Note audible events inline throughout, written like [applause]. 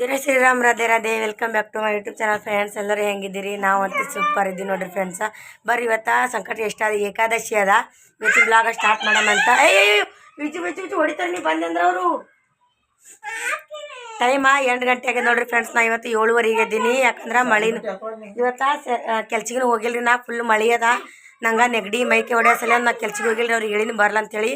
Jaya Shriram, Radhe Radhe. Welcome back to my YouTube channel friends ಎಲ್ಲರೂ ಹೆಂಗಿದ್ದೀರಿ? ನಾವಂತೂ super ಇದ್ದೀವಿ ನೋಡಿರಿ ಫ್ರೆಂಡ್ಸ ಬರ್ರಿ ಇವತ್ತು ಸಂಕಟ ಎಷ್ಟಾದ, ಏಕಾದಶಿ ಅದ. ಇವತ್ತಿನ ಬ್ಲಾಗ ಸ್ಟಾರ್ಟ್ ಮಾಡೋಣ ಅಂತ. ಏಯ್ ಬಿಚ್ಚು ಬಿಚ್ಚು ಬಿಚ್ಚು ಹೊಡಿತಾರೆ ನೀವು ಬಂದಂದ್ರೆ ಅವರು. ಟೈಮ ಎಂಟು ಗಂಟೆ ಆಗಿದೆ ನೋಡ್ರಿ ಫ್ರೆಂಡ್ಸ್ ನಾ ಇವತ್ತು ಏಳುವರೆಗೆ ಇದ್ದೀನಿ. ಯಾಕಂದ್ರೆ ಮಳಿನ ಇವತ್ತು ಕೆಲ್ಸಕ್ಕೆ ಹೋಗಿಲ್ರಿ ನಾ ಫುಲ್ ಮಳೆ ಅದ. ನಂಗೆ ನೆಗಡಿ, ಮೈಕೆ ಹೊಡೆಯೋ ಸಲ ನಾ ಕೆಲ್ಸಿಗೆ ಹೋಗಿಲ್ರಿ ಅವ್ರಿಗೆ ಹೇಳಿನ ಬರಲ್ಲ ಅಂತೇಳಿ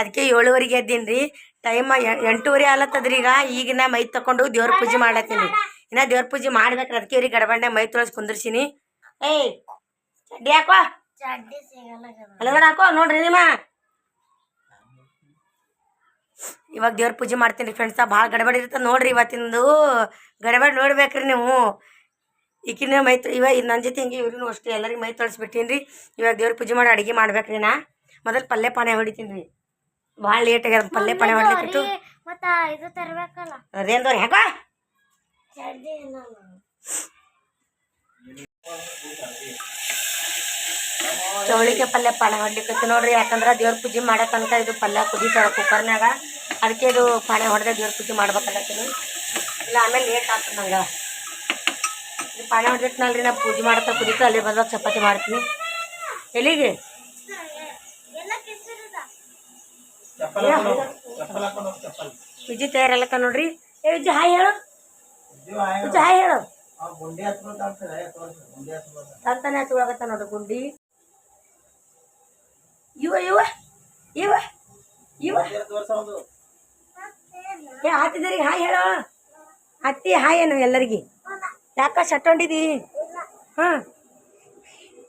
ಅದಕ್ಕೆ ಏಳುವರೆಗೆ ಇದ್ದೀನಿ ರೀ ಟೈಮ ಎಂಟೂವರೆ ಆಲತ್ತದ್ರಿ ಈಗ. ಈಗಿನ ಮೈ ತಕೊಂಡು ದೇವ್ರ ಪೂಜೆ ಮಾಡತ್ತೀನಿ. ಇನ್ನ ದೇವ್ರ ಪೂಜೆ ಮಾಡ್ಬೇಕ್ರಿ. ಅದಕ್ಕೆ ಇವ್ರಿಗೆ ಗಡಬಂಡೆ ಮೈ ತೊಳಸ್ ಕುಂದ್ರಸಿನಿ. ಏಯ್ ಚಡ್ಡಿ ಹಾಕೋ. ಅಲ್ಲಗಡೆ ಹಾಕೋ ನೋಡ್ರಿ ನಿಮ್ಮ. ಇವಾಗ ದೇವ್ರ ಪೂಜೆ ಮಾಡ್ತೀನಿ ಫ್ರೆಂಡ್ಸ್ ಭಾಳ ಗಡಬಡಿ ಇರ್ತದೆ ನೋಡ್ರಿ ಇವತ್ತಿಂದು. ಗಡಬಡಿ ನೋಡ್ಬೇಕ್ರಿ ನೀವು. ಈಕಿನ ಮೈ ತೊ ಇವಾಗ ನನ್ನ ಜೊತೆ ಹಿಂಗೆ ಇವ್ರಿನೂ ಅಷ್ಟೇ. ಎಲ್ಲರಿಗೆ ಮೈ ತೊಳಸ್ಬಿಟ್ಟೀನಿ ರೀ ಇವಾಗ ದೇವ್ರ ಪೂಜೆ ಮಾಡಿ ಅಡುಗೆ ಮಾಡ್ಬೇಕ್ರಿ ನಾ. ಮೊದಲು ಪಲ್ಯ ಪಾನೆ ಹೊಡಿತೀನಿ ರೀ ಭಾಳ ಲೇಟ್ ಆಗ್ಯದ ಪಲ್ಯ ಪಾನೆ ಇತ್ತು ಮತ್ತ ಇದು ತರಬೇಕಲ್ಲ. ಅದೇಂದವ್ರಿ ಯಾಕೋ ಚೌಳಿಗೆ ಪಲ್ಯ ಪಾನೆ ಹೊಡ್ಲಿಕ್ಕೆ ನೋಡ್ರಿ ಯಾಕಂದ್ರೆ ದೇವ್ರ ಪೂಜೆ ಮಾಡೋ ತನಕ ಇದು ಪಲ್ಯ ಕುದೀತಾವ ಕುಕ್ಕರ್ನಾಗ ಅದಕ್ಕೆ ಇದು ಪಾನೆ ಹೊಡೆದ ದೇವ್ರ ಪೂಜೆ ಮಾಡ್ಬೇಕಲ್ಲತ್ತೀನಿ ಇಲ್ಲ ಆಮೇಲೆ ಲೇಟ್ ಆಗ್ತದೆ ನಂಗೆ. ಇದು ಪಾನೆ ಹೊಡೆದಿಟ್ನಲ್ರಿ ನಾ ಪೂಜೆ ಮಾಡ್ತಾ ಕುದೀತು ಅಲ್ಲಿ ಬಂದಾಗ ಚಪಾತಿ ಮಾಡ್ತೀನಿ. ಎಲ್ಲಿಗೆ ಎಲ್ಲ ಕಿಸಿರುದ ಚಪ್ಪಲ್ ಹಾಕೊಂಡು ಹೋಗು. ಚಪ್ಪಲ್ ಹಾಕೊಂಡು ಹೋಗು, ಚಪ್ಪಲ್ ವಿಜಿ ತಯಾರಲ್ಲಕ್ಕ ನೋಡ್ರಿ. ಏ ವಿಜಯ್ ಹಾಯ್ ಹೇಳು. ವಿಜಯ್ ವಿಜಿ ಹಾಯ್ ಹೇಳು. ತಂತಾನೆ ಹಚ್ಚುವಾಗತ್ತ ನೋಡ್ರಿ ಗುಂಡಿ. ಇವ ಇವ ಇವ ಇವ. ಏ ಹತ್ತಿದರಿಗೆ ಹಾಯ್ ಹೇಳು. ಹತ್ತಿ ಹಾಯ್ ಏನು ಎಲ್ಲರಿಗೆ? ಯಾಕ ಸಟ್ಟೊಂಡಿದಿ? ಹಾಂ.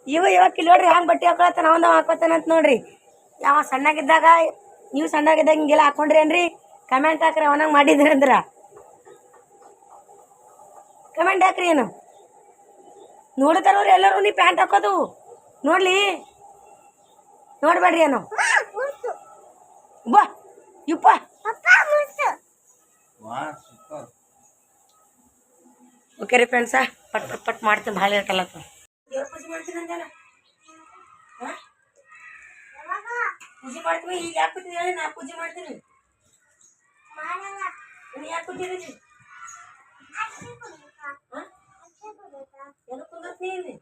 ಇವ ಇವಾಗ ನೋಡ್ರಿ ಬಟ್ಟಿ ಬಟ್ಟೆ ಹಾಕೊಳತ್ತಾನ ಅವಂದ ಹಾಕೋತಾನಂತ ನೋಡ್ರಿ. ಯಾವ ಸಣ್ಣಗಿದ್ದಾಗ ನೀವು ಸಣ್ಣಾಗಿದ್ದಾಗ ಹಿಂಗೆಲ್ಲ ಹಾಕೊಂಡ್ರಿ ಏನ್ರಿ ಕಮೆಂಟ್ ಹಾಕ್ರಿ, ಅವನಂಗೆ ಮಾಡಿದ್ರಿ ಅಂದ್ರೆ ಕಮೆಂಟ್ ಹಾಕ್ರಿ ಏನು? ನೋಡ್ತಾರವ್ರು ಎಲ್ಲರೂ ನೀ ಪ್ಯಾಂಟ್ ಹಾಕೋದು. ನೋಡ್ಲಿ. ನೋಡ್ಬೇಡ್ರಿ ಏನು. ಬಾ, ಇಪ್ಪ. ಓಕೆ ರೀ ಫ್ರೆಂಡ್ಸ ಪಟ್ ಪಟ್ ಪಟ್ ಮಾಡ್ತೀನಿ, ಭಾಳ ಇರ್ತಲ್ಲ ಹಾಂ ಪೂಜೆ ಮಾಡ್ತೀವಿ ಈಗ ಯಾಕೆ ಕೂತೀನಿ ಹೇಳಿ, ನಾ ಪೂಜೆ ಮಾಡ್ತೀನಿ. ನೀನು ಯಾಕೆ ಕೂತಿದ್ದೀನಿ ಅಕ್ಕಿ ಕುಂದರ್ತೀನಿ ಇಲ್ಲಿ?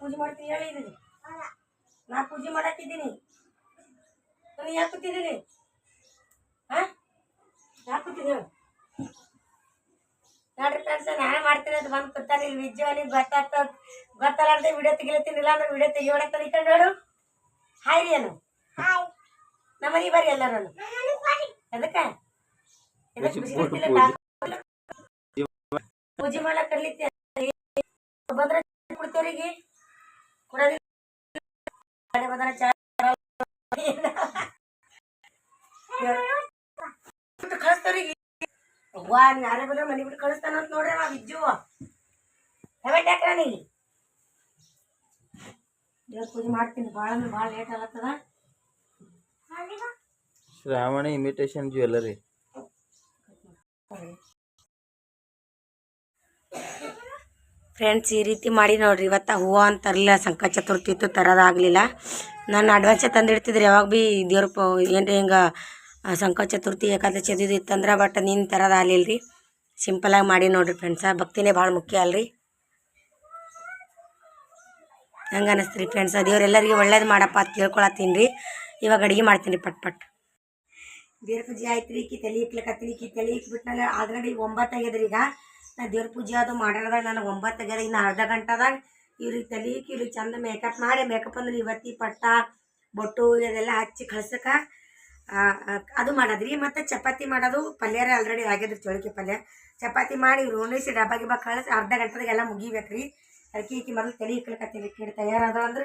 ಪೂಜೆ ಮಾಡ್ತೀನಿ ಹೇಳಿ ಇದೀನಿ ಅಲ್ಲ ನಾ ಪೂಜೆ ಮಾಡತ್ತಿದ್ದೀನಿ ನೀ ಯಾಕೆ ಕೂತಿದ್ದೀನಿ ಹಾಂ? ಯಾಕೆ ಕೂತಿದ್ದೀನಿ ಹೇಳು. ನೋಡ್ರಿ ಫ್ರೆಂಡ್ಸ್ ನಾನೇ ಮಾಡ್ತೀನಿ ಅಂತ ಬಂದು ಕೂತಾನೆ ಇಲ್ಲಿ ವಿಜ್ಜುವನಿಗೆ ಗೊತ್ತಾಗ್ತದ ಅಂತ ವಿಡಿಯೋ ತೆಗಿಲತ್ತೀನಿ, ಇಲ್ಲ ಅಂದ್ರೆ ವಿಡಿಯೋ ತೆಗಿಯೋಣ ನೋಡು. ಹಾಯ್ ರೀ ಅನು. ಹಾಯ್. ನಮ್ಮ ಮನೆಗೆ ಬರ್ರಿ ಎಲ್ಲರೂ ಅದಕ್ಕೆ? ಪೂಜೆ ಮಾಡಕ್ ಕರ್ಲಿಕ್ಕೆ ಬಂದ್ರೆ ಕೊಡ್ತೇವ್ರಿಗೆ. ಕೊಡೋದಿಲ್ಲ. ಮನೆ ಬಂದ್ರೆ ಚಾ ಬಿಟ್ಟು ಕಳಿಸ್ತವ್ರಿಗೆ. ವಾ ನೀ ಯಾರೇ ಬಂದ್ರೆ ಮನೆ ಬಿಟ್ಟು ಕಳಿಸ್ತಾನಂತ ನೋಡ್ರಿ ನಾವು ಇಜ್ಜು ಹೆವೆಟ್ ಯಾಕ್ರ ನೀ ದೇವ್ರ ಪೂಜೆ ಮಾಡ್ತೀನಿ. ಭಾಳ ಅಂದ್ರೆ ಭಾಳ ಲೇಟ್ ಆಗತ್ತದ. ಅಲ್ಲಿಗ ಶ್ರಾವಣಿ ಇಮಿಟೇಷನ್ ಜ್ಯುವೆಲ್ಲರಿ ಫ್ರೆಂಡ್ಸ್ ಈ ರೀತಿ ಮಾಡಿ ನೋಡ್ರಿ. ಇವತ್ತು ಹೂವು ಅಂತ ತರಲಿಲ್ಲ ಸಂಕ ಚತುರ್ಥಿ ಇತ್ತು ತರೋದಾಗಲಿಲ್ಲ ನಾನು ಅಡ್ವಾನ್ಸೇ ತಂದಿಡ್ತಿದ್ರಿ. ಯಾವಾಗ ಭೀ ದೇವ್ರ ಪ ಏನು ಹಿಂಗೆ ಸಂಕ ಚತುರ್ಥಿ ಏಕಾದಶಿ ಅದು ಇತ್ತಂದ್ರೆ ಬಟ್ ನೀನು ತರೋದಾಗಲಿಲ್ಲ ರೀ ಸಿಂಪಲಾಗಿ ಮಾಡಿ ನೋಡ್ರಿ ಫ್ರೆಂಡ್ಸ ಭಕ್ತಿನೇ ಭಾಳ ಮುಖ್ಯ ಅಲ್ರಿ. ಹಂಗೆ ಅನ್ನಿಸ್ತೀರಿ ಫ್ರೆಂಡ್ಸ್ ದೇವ್ರೆಲ್ಲರಿಗೆ ಒಳ್ಳೇದು ಮಾಡಪ್ಪ ಅಂತ ಕೇಳ್ಕೊಳತ್ತೀನಿ ರೀ. ಇವಾಗ ಅಡುಗೆ ಮಾಡ್ತೀನಿ ರೀ ಪಟ್ ಪಟ್. ದೇವ್ರ ಪೂಜೆ ಆಯ್ತು ರೀ ಕಿ ತಲೆ ಇಕ್ಲಕತ್ತೀನಿ ಕಿ ತಲೆ ಆಲ್ರೆಡಿ ಒಂಬತ್ತು ಆಗ್ಯದ್ರಿ ಈಗ. ನಾ ದೇವ್ರ ಪೂಜೆ ಅದು ಮಾಡಿದಾಗ ನನಗೆ ಒಂಬತ್ತು ಆಗ್ಯದ ಇನ್ನು ಅರ್ಧ ಗಂಟೆದಾಗ ಇವ್ರಿಗೆ ತಲೆ ಇಕ್ಕಿ ಇವ್ರಿಗೆ ಚಂದ ಮೇಕಪ್ ಮಾಡಿ ಮೇಕಪ್ ಅಂದ್ರೆ ಇವತ್ತಿ ಪಟ್ಟ, ಬೊಟ್ಟು ಇದೆಲ್ಲ ಹಚ್ಚಿ ಕಳ್ಸಕ್ಕೆ ಅದು ಮಾಡೋದ್ರಿ. ಮತ್ತು ಚಪಾತಿ ಮಾಡೋದು ಪಲ್ಯರ ಆಲ್ರೆಡಿ ಆಗ್ಯದ್ರಿ ಚೋಳಿಕೆ ಪಲ್ಯ. ಚಪಾತಿ ಮಾಡಿ ಇವ್ರು ಉಣಿಸಿ ಡಬ್ಬ ಗಿಬ್ಬ ಕಳಿಸಿ ಅರ್ಧ ಗಂಟೆದಾಗೆಲ್ಲ ಎಲ್ಲ ಮುಗಿಬೇಕ್ರಿ. ಅದಕ್ಕೆ ಈಕಿ ಮೊದಲು ತಲೆ ಇಕ್ಲಕತ್ತೀನಿ ಕೀಡು ತಯಾರಾದವ ಅಂದ್ರೆ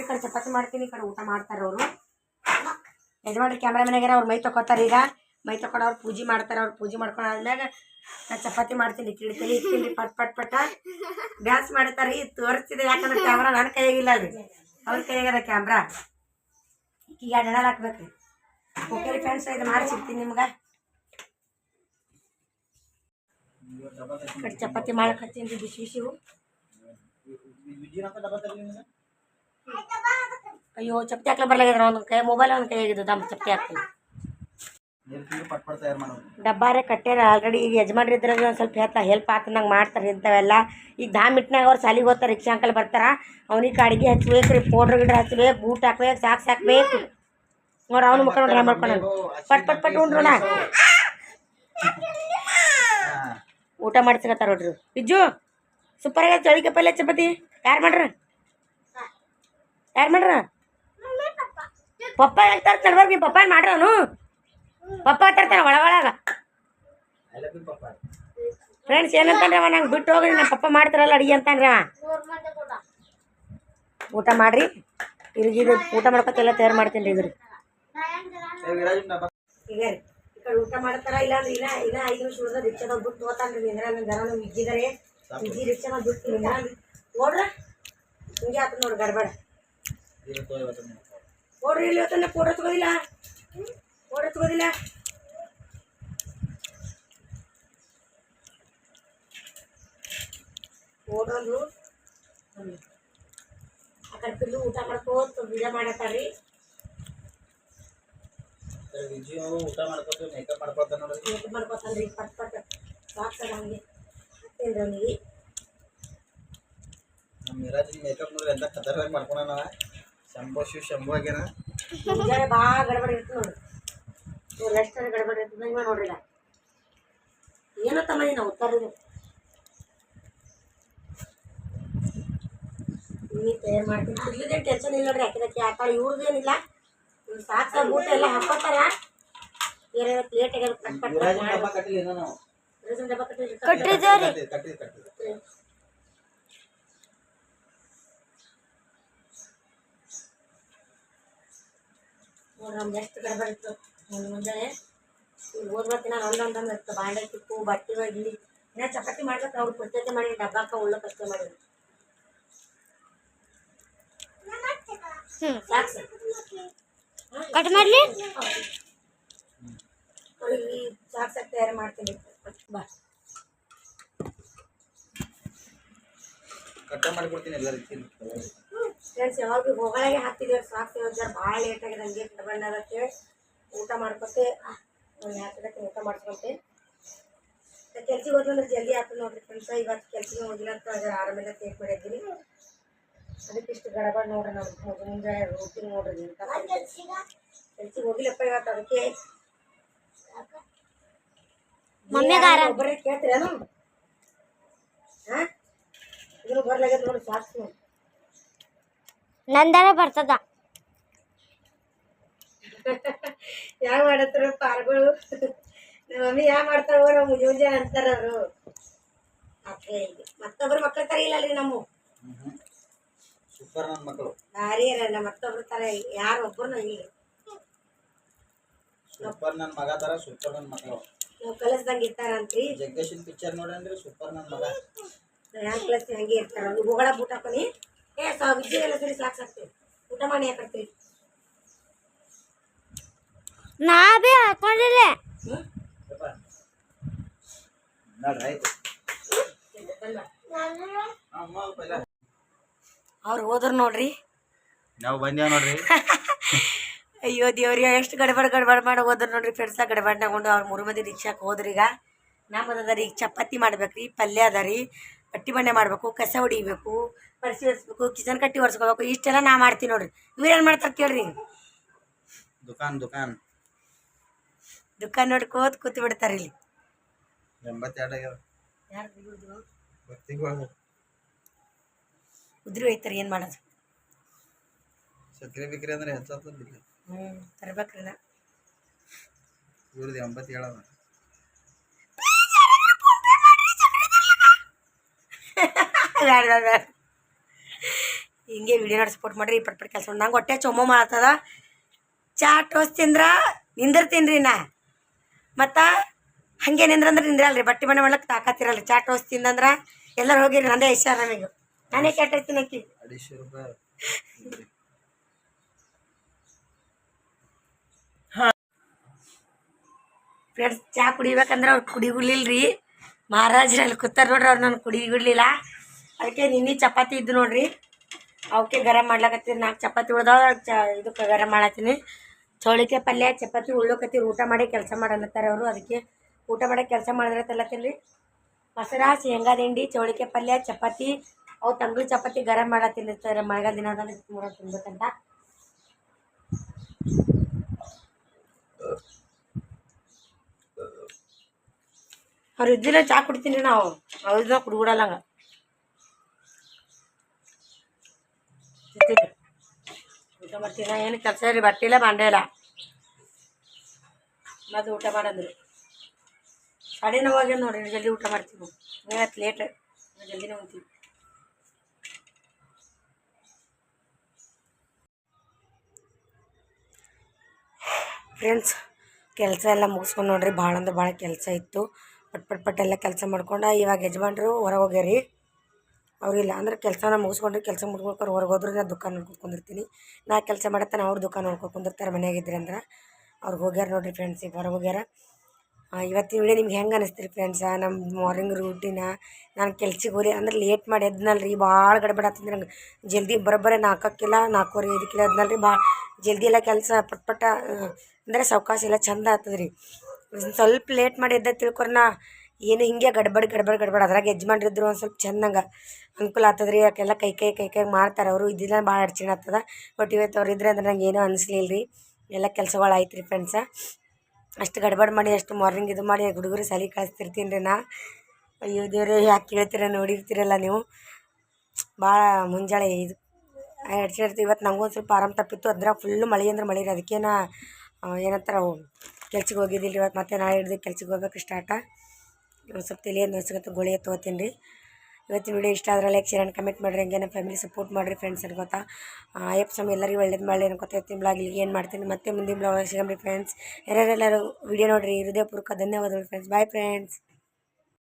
ಈ ಕಡೆ ಚಪಾತಿ ಮಾಡ್ತೀನಿ ಈ ಕಡೆ ಊಟ ಮಾಡ್ತಾರೆ ಅವರು. ಯಜಮಾನ್ರಿ ಕ್ಯಾಮ್ರಾ ಮನೆಯಾಗಾರ ಅವ್ರು ಮೈ ತಕೋತಾರೆ ಈಗ. ಮೈ ತಗೊಂಡು ಅವ್ರು ಪೂಜೆ ಮಾಡ್ತಾರೆ ಅವ್ರು ಪೂಜೆ ಮಾಡ್ಕೊಂಡು ಆದ್ಮ್ಯಾಗ ನಾ ಚಪಾತಿ ಮಾಡ್ತೀನಿ ಕಿಡಿ ತಲೆ ಇಕ್ತೀನಿ ಪಟ್ ಪಟ್ ಪಟ ಡ್ಯಾನ್ಸ್ ಮಾಡ್ತಾರೆ ಈ ತೋರಿಸ್ತಿದೆ ಯಾಕಂದ್ರೆ ಕ್ಯಾಮ್ರಾ ನನ್ನ ಕೈಯಾಗಿಲ್ಲ ಅದು. ಅವ್ರ ಕೈಯಾಗದ ಕ್ಯಾಮ್ರಾ ಈಗ ಎರಡು ಹಾಕ್ಬೇಕು. ಹಾಕ್ಬೇಕ್ರಿ ಓಕೆ ರೀ ಫ್ರೆಂಡ್ಸ್ ಇದು ಮಾಡಿ ಸಿಗ್ತೀನಿ ನಿಮ್ಗೆ. ಕಡೆ ಚಪಾತಿ ಮಾಡಕ್ಕೆ ಹಚ್ತೀನಿ ರೀ ಬಿಸಿ ಬಿಸಿವು ವಿಜಯನಾಥ ಡಬ್ಬ ತರ್ಲಿ ನಿನಗೆ? ಅಯ್ಯೋ ಚಪ್ಪಿ ಹಾಕ್ಲ ಬರ್ಲಾಗ ಒಂದು ಕೈ ಮೊಬೈಲ್ ಒಂದು ಕೈ ಆಗಿದ್ದು ದಮ್ ಚಪಾತಿ ಹಾಕ್ತೀನಿ ಡಬ್ಬಾರೆ ಕಟ್ಟ್ಯಾರ ಆಲ್ರೆಡಿ ಈಗ ಯಜಮಾನ್ರು ಇದ್ರೆ ಒಂದು ಸ್ವಲ್ಪ ಹೆಲ್ಪ್ ಹೆಲ್ಪ್ ನಂಗೆ ಮಾಡ್ತಾರೆ ಇಂಥವೆಲ್ಲ. ಈಗ ಧಾಮ್ ಇಟ್ನಾಗ ಅವ್ರು ಸಾಲಿಗೆ ಹೋಗ್ತಾರೆ ರಿಕ್ಷಾ ಅಂಕಲ್ ಬರ್ತಾರ. ಅವ್ನಿಗೆ ಅಡುಗೆ ಹಚ್ಬೇಕು ರೀ ಪೌಡ್ರ್ ಗಿಡ್ರ್ ಹಚ್ಬೇಕು ಬೂಟ್ ಹಾಕ್ಬೇಕು ಸಾಕ್ಸ್ ಹಾಕ್ಬೇಕು. ನೋಡ್ರಿ ಅವ್ನ ಮುಖ ನೋಡ್ರಿ ಮಾಡ್ಕೊಂಡು ಪಟ್ ಪಟ್ ಪಟ್ ಉಂಡ್ರಣ ನಾ. ಊಟ ಮಾಡ್ಸಕತ್ತಾರ ನೋಡ್ರಿ. ಬಿಜ್ಜು ಸೂಪರ್ ಆಗೈತೆ ಚಳಿಕೆ ಪಲ್ಲೆ ಚಪಾತಿ ಯಾರು ಮಾಡ್ರ ಯಾರು ಮಾಡ್ರ ಪಪ್ಪ ಹೇಳ್ತಾರ ತರ್ತಾನೆ ಬರ್ರಿ ಪಪ್ಪ ಏನು ಪಪ್ಪ ತರ್ತಾನೆ ಒಳ ಒಳಗ ಫ್ರೆಂಡ್ಸ್ ಏನಂತಾನ್ರಿ ಅವ ನಂಗೆ ಬಿಟ್ಟು ಹೋಗ್ರಿ ನಮ್ಮ ಪಪ್ಪ ಮಾಡ್ತಾರಲ್ಲ ಅಡುಗೆ ಅಂತಾನ್ರಿ ಊಟ ಮಾಡ್ರಿ ಇರ್ಗಿದು ಊಟ ಮಾಡ್ಕೊತೆಲ್ಲ ತಯಾರು ಮಾಡ್ತೀನಿ ರೀ ಇದ್ರಿ ಈಗ ಕಡೆ ಊಟ ಮಾಡ್ತಾರ ಇಲ್ಲ ಅಂದ್ರೆ ಇಲ್ಲ ಇಲ್ಲ ಐದು ನಿಮಿಷ ಉಳ್ದ ರಿಕ್ಷಾದಾಗ ಬಿಟ್ಟು ಹೋತಾನ್ರಿ ನಿಂದ್ರ ಜನ ಇದ್ದಿದ್ದಾರೆ ಇಜ್ಜಿ ರಿಕ್ಷಾದಾಗ ಬಿಟ್ಟು ನೋಡ್ರ? ಹಿಂಗೆ ಆತ ನೋಡಿ ಗಡ್ಬಡ ನೋಡ್ರಿ ಇಲ್ಲಿ ಇವತ್ತನ್ನ ಫೋಟೋ ತಗೋದಿಲ್ಲ? ಫೋಟೋ ತಗೋದಿಲ್ಲ? ಫೋಟೋ ಒಂದು ಹ್ಮ್. ಆ ಕಡೆ ಪಿಲ್ಲು ಊಟ ಮಾಡ್ಕೋತ ವಿಡಿಯೋ ಮಾಡತ್ತಾರ್ರಿ ಊಟ ಮಾಡ್ಕೊತೀವಿ ಮೇಕಪ್ ಮಾಡ್ಕೊತಾನೆ ನೋಡ್ರಿ. ಊಟ ಮಾಡ್ಕೋತಾನ್ರಿ ಪಟ್ ಪಟ್. ಸಾಕ್ಸದ ಹಂಗೆ. ಹಾಕ್ತೇನ್ರಿ ನಮ್ಮ ಮೇಕಪ್ ನೋಡಿ ಎಂತ ಕದರಾಗಿ ಮಾಡ್ಕೊಳ ಶಂಭೋ ಶಿವ ಶಂಭು ಆಗ್ಯಾನ. ಮುಂಜಾನೆ ಭಾಳ ಗಡಬಡ ಇರ್ತದೆ ನೋಡ್ರಿ ಇವ್ರು ಎಷ್ಟು ಗಡಬಡ ಇರ್ತದೆ ಇವ ಈಗ. ಏನೋ ತಮ್ಮ ನಾವು ಉತ್ತಾರದು ಇನ್ನಿ ತಯಾರು ಮಾಡ್ತೀನಿ. ಇಲ್ಲದೇನು ಟೆನ್ಷನ್ ಇಲ್ಲ ನೋಡ್ರಿ ಯಾಕೆ ಆತಾಳ ಇವ್ರದ್ದೇನಿಲ್ಲ ಇವ್ರು ಸಾಕು ಬೂಟ ಎಲ್ಲ ಹಾಕೋತಾರ ಪ್ಲೇಟ್ ಆಗ್ಯಾರ ಕಟ್ಟಿಲ್ಲ ಏನೋ ನೋಡ್ರಿ ನಮ್ದು ಎಷ್ಟು ಗಡಬಡ ಇತ್ತು ಮುಂದೆ ಮುಂಜಾನೆ ಈಗ ಓದ್ಬರ್ತೀನಿ ನಾನು ಒಂದೊಂದೊಂದು ಇತ್ತು ಬಾಂಡೆ ತಿಕ್ಕು ಬಟ್ಟೆ ಒಗ್ಲಿ ಇನ್ನ ಚಪಾತಿ ಮಾಡ್ಬೇಕು ಅವ್ರು ಪುಸ್ತಕ ಮಾಡಿ ಡಬ್ಬಾಕ ಉಳ್ಳಕ್ಕೆ ಅಷ್ಟೇ ಮಾಡಿ ಸಾಕು ಸರ್ ಕಟ್ ಮಾಡ್ಲಿ ಅವ್ರಿಗೆ ಸಾಕು ಸಾಕು ತಯಾರು ಮಾಡ್ತೀನಿ ಬಾ ಕಟ್ಟ ಮಾಡಿಕೊಡ್ತೀನಿ ಎಲ್ಲರಿಗೂ ತಿನ್ನಿ ಫ್ರೆಂಡ್ಸ್ ಯಾವಾಗ ಹೋಗಲಾಗೆ ಹಾಕ್ತಿದ್ದೇವೆ ಹಾಕ್ತಿದ್ದೀವಿ ಜರ ಭಾಳ ಲೇಟ್ ಆಗಿದೆ ಹಂಗೆ ಬಣ್ಣ ಅಂತೇಳಿ. ಊಟ ಮಾಡ್ಕೊತೆ ಯಾಕೆ ಊಟ ಮಾಡ್ಕೊತೆ ಕೆಲ್ಸಿಗೆ ಹೋದ್ಮೇಲೆ ಜಲ್ದಿ ಆಗ್ತದೆ ನೋಡ್ರಿ ಫ್ರೆಂಡ್ಸ್ ಇವತ್ತು ಕೆಲ್ಸಿಗೆ ಹೋಗಿಲ್ಲ ಅಂತ ಆರಾಮೆಲ್ಲ ತೇಕ್ ಮಾಡಿದ್ದೀನಿ ಅದಕ್ಕೆ ಇಷ್ಟು ಗಡಬಡ ನೋಡ್ರಿ ನಾವು ಮುಂಜಾನೆ ನೋಡ್ರಿ ರೂಟೀನ್ ನೋಡ್ರಿ ಕೆಲ್ಸಿಗೆ? ಹೋಗಿಲ್ಲಪ್ಪ ಇವತ್ತು ಅದಕ್ಕೆ. ಒಬ್ಬರೇ ಕೇಳ್ತೀರೇನು? ಹಾಂ ಇದನ್ನು ಬರ್ಲಾಗ್ಯದ ನೋಡಿ ಸಾಕ್ಸ್ ನೋಡಿ ನಂದರ ಬರ್ತದ. [laughs] ಯಾವ ಮಾಡತ್ರ ಪಾರ್ಗಳು? ನಮ್ಮ ಮಮ್ಮಿ ಯಾವ ಮಾಡ್ತಾರೋ ನಮ್ಮ ಮುಂಜಾನೆ ಅಂತಾರ ಅವರು. ಮತ್ತೊಬ್ರು ಮಕ್ಳು ತರ ಇಲ್ಲ ರೀ ನಮ್ಮ. ಸೂಪರ್ ನನ್ನ ಮಕ್ಕಳು ಭಾರಿ ನಮ್ಮ ಮತ್ತೊಬ್ರು ತರ ಯಾರು ಒಬ್ಬರು ಇಲ್ಲ. ಸೂಪರ್ ನನ್ನ ಮಗ ತರ ಸೂಪರ್ ನನ್ನ ಮಕ್ಕಳು ನಾವು ಕಲಿಸ್ದಂಗೆ ಇರ್ತಾರಂತ್ರಿ. ಜಗ್ಗೇಶನ್ ಪಿಕ್ಚರ್ ನೋಡಂದ್ರೆ ಸೂಪರ್ ನನ್ನ ಮಗ. ಹ್ಯಾಂಗ್ ಕಲಿಸ್ತೀವಿ ಹಂಗೆ ಇರ್ತಾರ. ನೀವು ಹೋಗಳ ಬೂಟ ಹಾಕೊನಿ. ಏ ಸಾ ವಿಜಯ ಎಲ್ಲ ಸರಿ ಸಾಕು ಸಾಕ್ತೀವಿ ಊಟ ಮಾಡಿ ಹಾಕಿರ್ತೀವಿ ನಾ ಬಿ ಹಾಕೊಂಡಿಲ್ಲ. ಅವ್ರು ಹೋದ್ರು ನೋಡ್ರಿ. ನಾವು ಬಂದ್ಯಾವ ನೋಡ್ರಿ. [laughs] ಅಯ್ಯೋ ದೇವ್ರಿ ಎಷ್ಟು ಗಡಬಡ ಗಡಬಡ ಮಾಡಿ ಹೋದ್ರು ನೋಡ್ರಿ ಫ್ರೆಂಡ್ಸ ಗಡಬಡ್ನಾಗೊಂಡು ತಗೊಂಡು ಅವ್ರು ಮೂರು ಮಂದಿ ರಿಕ್ಷಾಕ್ ಹೋದ್ರಿ ಈಗ ನಾ ಅದ ರೀ ಈಗ ಚಪಾತಿ ಮಾಡ್ಬೇಕ್ರಿ ಪಲ್ಯ ಅದ ರೀ. ಬಟ್ಟಿ ಬಂಡೆ ಮಾಡಬೇಕು ಕಸ ಹೊಡಿಬೇಕು ಪರಿಸಿ ಒರೆಸ್ಬೇಕು ಕಿಚನ್ ಕಟ್ಟಿ ಒರೆಸ್ಕೋಬೇಕು ಇಷ್ಟೆಲ್ಲ ನಾ ಮಾಡ್ತೀನಿ ನೋಡ್ರಿ. ಇವ್ರೇನು ಮಾಡ್ತಾರೆ ಕೇಳ್ರಿ. ದುಕಾನ್ ದುಕಾನ್. ದುಕಾನ್ ನೋಡ್ಕೋತ ಕೂತ್ ಬಿಡ್ತಾರೆ ಇಲ್ಲಿ. ಉದ್ರಿ ಹೋಯ್ತಾರೆ ಏನು ಮಾಡೋದು? ಸಕ್ಕರೆ ಬಿಕ್ರಿ ಅಂದ್ರೆ ಹೆಚ್ಚಾತದಿಲ್ಲ ಹ್ಞೂ ತರ್ಬೇಕ್ರಿ ನಾ. ಇವ್ರದ್ದು ಎಂಬತ್ತೇಳು ಹಿಂಗೆ ವಿಡಿಯೋ ನೋಡಿ ಸಪೋರ್ಟ್ ಮಾಡ್ರಿ ಪಟ್ ಪಟ್ ಕೆಲಸ ನಂಗೆ ಹೊಟ್ಟೆ ಚೊಮ್ಮ ಮಾಡ್ತದ ಚಾ ಟೋಸ್ ತಿಂದ್ರ? ನಿಂದಿರ್ತೀನಿ ರೀ ನಾ. ಮತ್ತು ಹಾಗೆ ನಿಂದ್ರಂದ್ರೆ ನಿಂದ್ರಲ್ರಿ. ಬಟ್ಟೆ ಮನೆ ಮಾಡ್ಲಕ್ಕೆ ತಾಕತ್ತಿರಲ್ಲ ಚಾ ಟೋಸ್ ತಿಂದಂದ್ರೆ ಎಲ್ಲರೂ ಹೋಗಿರಿ, ನಂದೇ ಇಷ್ಟ ನಮಗೆ. ನಾನೇ ಅಡಿಶೆ ರೂಪಾಯಿ ಫ್ರೆಂಡ್ಸ್ ಚಾ ಕುಡಿಬೇಕಂದ್ರೆ ಅವ್ರು ಕುಡಿಗುಡ್ಲಿಲ್ಲ ರೀ ಮಹಾರಾಜ್ರಲ್ಲಿ ಕೂತಾರ ನೋಡ್ರಿ ಅವ್ರು ನಾನು ಕುಡಿಗುಡ್ಲಿಲ್ಲ. ಅದಕ್ಕೆ ನಿನ್ನೆ ಚಪಾತಿ ಇದ್ದು ನೋಡ್ರಿ. ಅವಕ್ಕೆ ಗರಂ ಮಾಡ್ಲಕತ್ತೀನಿ. ನಾಲ್ಕು ಚಪಾತಿ ಉಳ್ದಾವ ಚ ಇದಕ್ಕೆ ಗರಂ ಮಾಡತ್ತೀನಿ ಚೌಳಿಕೆ ಪಲ್ಯ, ಚಪಾತಿ ಉಳ್ಳೋಕತ್ತಿ ಊಟ ಮಾಡಿ ಕೆಲಸ ಮಾಡಲತ್ತಾರೆ ಅವರು. ಅದಕ್ಕೆ ಊಟ ಮಾಡಿ ಕೆಲಸ ಮಾಡಿದ್ರೆ ತಲ್ಲತ್ತಿಲ್ರಿ ಮೊಸರ, ಶೇಂಗಾ ದಿಂಡಿ ಚೌಳಿಕೆ ಪಲ್ಯ, ಚಪಾತಿ. ಅವು ತಂಗಳು ಚಪಾತಿ ಗರಂ ಮಾಡತ್ತಿರ್ತಾರೆ ಮಳೆಗಾಲ ದಿನ ಮೂರ ತಿನ್ಬೇಕಂತ. ಅವ್ರು ಇದ್ದಿಲ್ಲ, ಚಾ ಕುಡ್ತೀನಿ ನಾವು. ಅವ್ರನ್ನ ಊಟ ಮಾಡ್ತೀನಿ ಏನು ಕೆಲಸ ಇಲ್ಲ ಬಟ್ಟಿಲ್ಲ ಬಾಂಡೆ ಇಲ್ಲ. ಮತ್ತೆ ಊಟ ಮಾಡಂದ್ರು. ಸಾಡೆ ಹೋಗಿ ನೋಡಿರಿ ಜಲ್ದಿ ಊಟ ಮಾಡ್ತೀವಿ ಇವತ್ತು ಲೇಟ್ ಜಲ್ದಿನೇ ಹೋಗ್ತೀವಿ. ಫ್ರೆಂಡ್ಸ್ ಕೆಲಸ ಎಲ್ಲ ಮುಗಿಸ್ಕೊಂಡು ನೋಡ್ರಿ. ಭಾಳ ಅಂದ್ರೆ ಭಾಳ ಕೆಲಸ ಇತ್ತು. ಪಟ್ ಪಟ್ ಪಟ್ ಎಲ್ಲ ಕೆಲಸ ಮಾಡ್ಕೊಂಡು ಇವಾಗ ಯಜಮಾನ್ರು ಹೊರಗೆ ಹೋಗ್ಯಾರಿ. ಅವ್ರಿಲ್ಲ ಅಂದ್ರೆ ಕೆಲಸನ ಮುಗಿಸ್ಕೊಂಡ್ರೆ ಕೆಲಸ ಮುಗಿಸ್ಕೊಂಡು ಹೊರಗೆ ಹೋದ್ರೆ ನಾನು ದುಕಾನ್ ನೋಡ್ಕೊಂಡು ಕುಂದಿರ್ತೀನಿ. ನಾ ಕೆಲಸ ಮಾಡತ್ತಾನೆ ಅವ್ರು ದುಕಾನ್ ನೋಡ್ಕೊಂಡು ಕುಂದಿರ್ತಾರೆ ಮನೆಯಾಗಿದ್ರಿ ಅಂದ್ರೆ. ಅವ್ರಿಗೆ ಹೋಗ್ಯಾರ ನೋಡಿರಿ ಫ್ರೆಂಡ್ಸ್ ಈಗ ಹೊರಗೆ ಹೋಗ್ಯಾರ ಇವತ್ತಿನ ವಿಡಿಯೋ ನಿಮ್ಗೆ ಹೆಂಗೆ ಅನಿಸ್ತೀರಿ ಫ್ರೆಂಡ್ಸ ನಮ್ಮ ಮಾರ್ನಿಂಗ್ ರೂಟೀನ ನಾನು ಕೆಲ್ಸಕ್ಕೆ ಹೋಗಿ ಅಂದ್ರೆ ಲೇಟ್ ಮಾಡಿ ಎದ್ನಲ್ರಿ, ಭಾಳ ಗಡಬಡ ಆತಂದ್ರೆ ನಂಗೆ. ಜಲ್ದಿ ಬರೋಬ್ಬರ ನಾಲ್ಕಕ್ಕಿಲ್ಲ ನಾಲ್ಕೂವರೆ, ಐದಕ್ಕಿಲ್ಲ ಎದ್ನಲ್ರಿ, ಭಾಳ ಜಲ್ದಿ ಎಲ್ಲ ಕೆಲಸ ಪಟ್ ಪಟ್ಟ ಅಂದರೆ ಸಾವಕಾಶ ಎಲ್ಲ ಚಂದ ಆಗ್ತದ್ರಿ ರೀ ಸ್ವಲ್ಪ ಲೇಟ್ ಮಾಡಿ ಎದ್ದ ನಾ ಏನು ಹಿಂಗೆ ಗಡ್ಬಡಿ ಗಡ್ಬಡಿ ಗಡ್ಬಡ್ ಅದ್ರಾಗ ಯಜಮಾನ್ರಿದ್ರು ಒಂದು ಸ್ವಲ್ಪ ಚೆನ್ನಂಗೆ ಅನುಕೂಲ ಆಗ್ತದ್ರಿ ಯಾಕೆಲ್ಲ ಕೈ ಕೈ ಕೈ ಕೈ ಮಾಡ್ತಾರೆ ಅವರು. ಇದಿಲ್ಲ ಭಾಳ ಅಡ್ಚಣೆ ಆಗ್ತದ. ಬಟ್ ಇವತ್ತು ಅವ್ರು ಇದ್ರೆ ಅಂದ್ರೆ ನಂಗೆ ಏನೂ ಅನಿಸ್ಲಿಲ್ಲ ರೀ ಎಲ್ಲ ಕೆಲಸಗಳು ಆಯ್ತು ರೀ ಫ್ರೆಂಡ್ಸ ಅಷ್ಟು ಗಡ್ಬಡ್ ಮಾಡಿ, ಅಷ್ಟು ಮಾರ್ನಿಂಗ್ ಇದು ಮಾಡಿ ಹುಡುಗರು ಸಲಿ ಕಳಿಸ್ತಿರ್ತೀನಿ ರೀ ನಾ. ಅಯ್ಯೋ ದೇವ್ರೆ, ಯಾಕೆ ಕೇಳ್ತೀರ, ನೋಡಿರ್ತೀರಲ್ಲ ನೀವು. ಭಾಳ ಮುಂಜಾನೆ ಇದು. ಅಡ್ಚಿಡ್ತೀವಿ ಇವತ್ತು ನಂಗೂ ಒಂದು ಸ್ವಲ್ಪ ಆರಾಮ್ ತಪ್ಪಿತ್ತು. ಅದ್ರ ಫುಲ್ಲು ಮಳೆ ಅಂದ್ರೆ ಮಳೆ ರೀ. ನಾ ಏನಂತಾರೆ ಕೆಲ್ಸಕ್ಕೆ ಹೋಗಿದ್ದಿಲ್ಲ ಇವತ್ತು ಮತ್ತೆ ನಾಳೆ ಹಿಡಿದು ಕೆಲ್ಸಕ್ಕೆ ಹೋಗ್ಬೇಕು ಸ್ಟಾರ್ಟ ಒಂದು ಸ್ವಲ್ಪ ತಲೆ ಸಿಗುತ್ತೆ ಗೋಳಿ ತೊಗೋತೀನಿ ರೀ. ಇವತ್ತಿನ ವಿಡಿಯೋ ಇಷ್ಟ ಆದ್ರೆ ಲೈಕ್ ಶೇರ್ ಆ್ಯಂಡ್ ಕಮೆಂಟ್ ಮಾಡಿರಿ. ಹಂಗೆ ಫ್ಯಾಮಿಲಿ ಸಪೋರ್ಟ್ ಮಾಡಿರಿ ಫ್ರೆಂಡ್ಸ್ ಅನ್ಕೋತಾ ಅಯ್ಯಪ್ಪ ಸ್ವಾಮಿ ಎಲ್ಲರಿಗೂ ಒಳ್ಳೇದು ಮಾಡಲಿ ಅನ್ಕೋತಾ ಇವತ್ತಿನ ಬ್ಲಾಗ್ ಇಲ್ಲಿಗೆ ಏನು ಮಾಡ್ತೀನಿ? ಮತ್ತೆ ಮುಂದಿನ ಬ್ಲಾಗ್ ಸಿಗಮ್ರಿ ಫ್ರೆಂಡ್ಸ್ ಯಾರ್ಯಾರೆಲ್ಲರೂ ವಿಡಿಯೋ ನೋಡಿರಿ, ಹೃದಯಪೂರ್ವಕ ಧನ್ಯವಾದಗಳು ಫ್ರೆಂಡ್ಸ್ ಬಾಯ್ ಫ್ರೆಂಡ್ಸ್